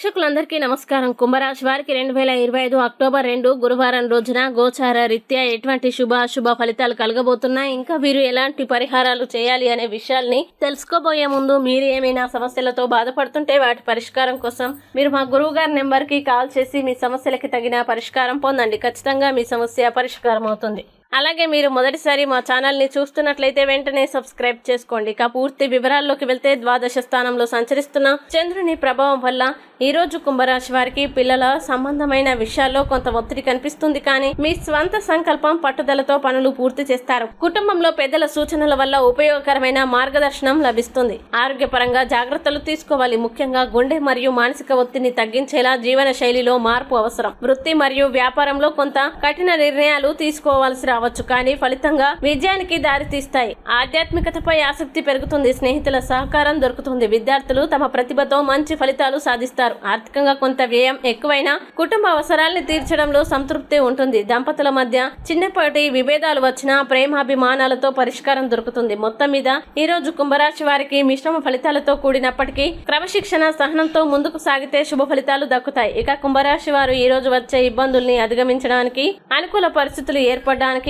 ప్రేక్షకులందరికీ నమస్కారం. కుంభరాశి వారికి రెండు వేల ఇరవై ఐదు అక్టోబర్ రెండు గురువారం రోజున గోచార రీత్యా ఎటువంటి శుభ అశుభ ఫలితాలు కలగబోతున్నాయి? ఇంకా వీరు ఎలాంటి పరిహారాలు చేయాలి అనే విషయాల్ని తెలుసుకోబోయే ముందు మీరు ఏమైనా సమస్యలతో బాధపడుతుంటే వాటి పరిష్కారం కోసం మీరు మా గురువు గారి నెంబర్కి కాల్ చేసి మీ సమస్యలకి తగిన పరిష్కారం పొందండి. ఖచ్చితంగా మీ సమస్య పరిష్కారం అవుతుంది అలాగే మీరు మొదటిసారి మా ఛానల్ని చూస్తున్నట్లయితే వెంటనే సబ్స్క్రైబ్ చేసుకోండి. ఇక పూర్తి వివరాల్లోకి వెళ్తే ద్వాదశ స్థానంలో సంచరిస్తున్న చంద్రుని ప్రభావం వల్ల ఈ రోజు కుంభరాశి వారికి పిల్లల సంబంధమైన విషయాల్లో కొంత ఒత్తిడి కనిపిస్తుంది. కానీ మీ స్వంత సంకల్పం పట్టుదలతో పనులు పూర్తి చేస్తారు. కుటుంబంలో పెద్దల సూచనల వల్ల ఉపయోగకరమైన మార్గదర్శనం లభిస్తుంది. ఆరోగ్యపరంగా జాగ్రత్తలు తీసుకోవాలి. ముఖ్యంగా గుండె మరియు మానసిక ఒత్తిడిని తగ్గించేలా జీవన శైలిలో మార్పు అవసరం. వృత్తి మరియు వ్యాపారంలో కొంత కఠిన నిర్ణయాలు తీసుకోవాల్సి రావచ్చు కానీ ఫలితంగా విజయానికి దారితీస్తాయి. ఆధ్యాత్మికతపై ఆసక్తి పెరుగుతుంది. స్నేహితుల సహకారం దొరుకుతుంది. విద్యార్థులు తమ ప్రతిభతో మంచి ఫలితాలు సాధిస్తారు. ఆర్థికంగా కొంత వ్యయం ఎక్కువైనా కుటుంబ అవసరాల్ని తీర్చడంలో సంతృప్తి ఉంటుంది. దంపతుల మధ్య చిన్నపాటి విభేదాలు వచ్చినా ప్రేమాభిమానాలతో పరిష్కారం దొరుకుతుంది. మొత్తం మీద ఈ రోజు కుంభరాశి వారికి మిశ్రమ ఫలితాలతో కూడినప్పటికీ క్రమశిక్షణ సహనంతో ముందుకు సాగితే శుభ ఫలితాలు దక్కుతాయి. ఇక కుంభరాశి వారు ఈ రోజు వచ్చే ఇబ్బందుల్ని అధిగమించడానికి అనుకూల పరిస్థితులు ఏర్పడడానికి